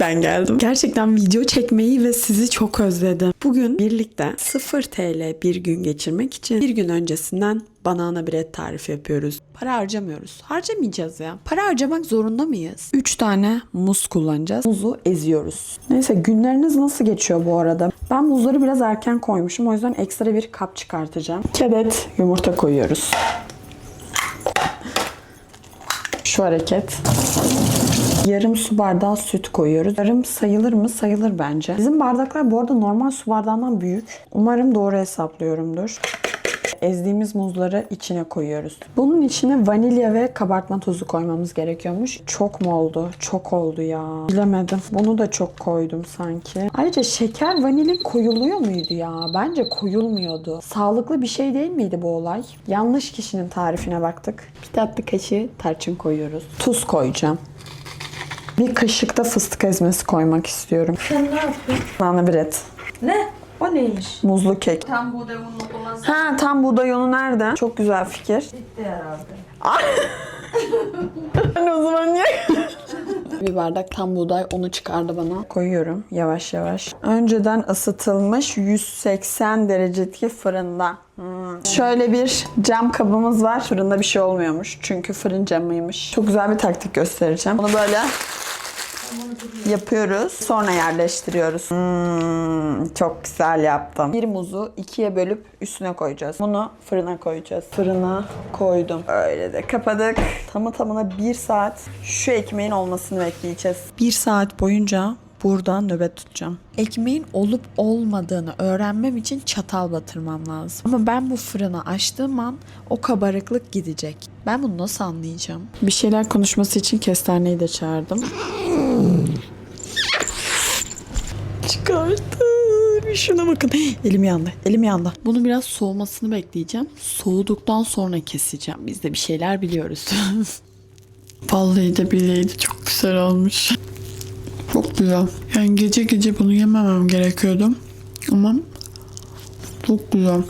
Ben geldim. Gerçekten video çekmeyi ve sizi çok özledim. Bugün birlikte 0 TL bir gün geçirmek için bir gün öncesinden banana bread tarifi yapıyoruz. Para harcamıyoruz. Harcamayacağız ya. Para harcamak zorunda mıyız? 3 tane muz kullanacağız. Muzu eziyoruz. Neyse günleriniz nasıl geçiyor bu arada? Ben muzları biraz erken koymuşum. O yüzden ekstra bir kap çıkartacağım. 2 adet yumurta koyuyoruz. Şu hareket. Yarım su bardağı süt koyuyoruz. Yarım sayılır mı? Sayılır bence. Bizim bardaklar bu arada normal su bardağından büyük. Umarım doğru hesaplıyorumdur. Ezdiğimiz muzları içine koyuyoruz. Bunun içine vanilya ve kabartma tozu koymamız gerekiyormuş. Çok mu oldu? Çok oldu ya. Bilemedim. Bunu da çok koydum sanki. Ayrıca şeker vanilin koyuluyor muydu ya? Bence koyulmuyordu. Sağlıklı bir şey değil miydi bu olay? Yanlış kişinin tarifine baktık. Bir tatlı kaşığı tarçın koyuyoruz. Tuz koyacağım. Bir kaşık da fıstık ezmesi koymak istiyorum. Sen ne yapıyorsun? Nane bread. Ne? O neymiş? Muzlu kek. Tam ununu kullansan Ha tam buğday unu nerede? Çok güzel fikir. bitti herhalde. Ben o zaman niye? bir bardak tam buğday unu çıkardı bana. Koyuyorum yavaş yavaş. Önceden ısıtılmış 180 derecedeki fırında. Hmm. Şöyle bir cam kabımız var. Fırında bir şey olmuyormuş. Çünkü fırın camıymış. Çok güzel bir taktik göstereceğim. Bunu böyle yapıyoruz. Sonra yerleştiriyoruz. Hmm, çok güzel yaptım. Bir muzu ikiye bölüp üstüne koyacağız. Bunu fırına koyacağız. Fırına koydum. Öyle de kapadık. Tamı tamına bir saat şu ekmeğin olmasını bekleyeceğiz. Bir saat boyunca burada nöbet tutacağım. Ekmeğin olup olmadığını öğrenmem için çatal batırmam lazım. Ama ben bu fırını açtığım an o kabarıklık gidecek. Ben bunu nasıl anlayacağım? Bir şeyler konuşması için kestaneyi de çağırdım. Çıkarttı. Bir şuna bakın. Elim yandı. Elim yandı. Bunu biraz soğumasını bekleyeceğim. Soğuduktan sonra keseceğim. Biz de bir şeyler biliyoruz. Vallahi de billahi de çok güzel olmuş. Çok güzel. Yani gece gece bunu yememem gerekiyordu. Ama çok güzel.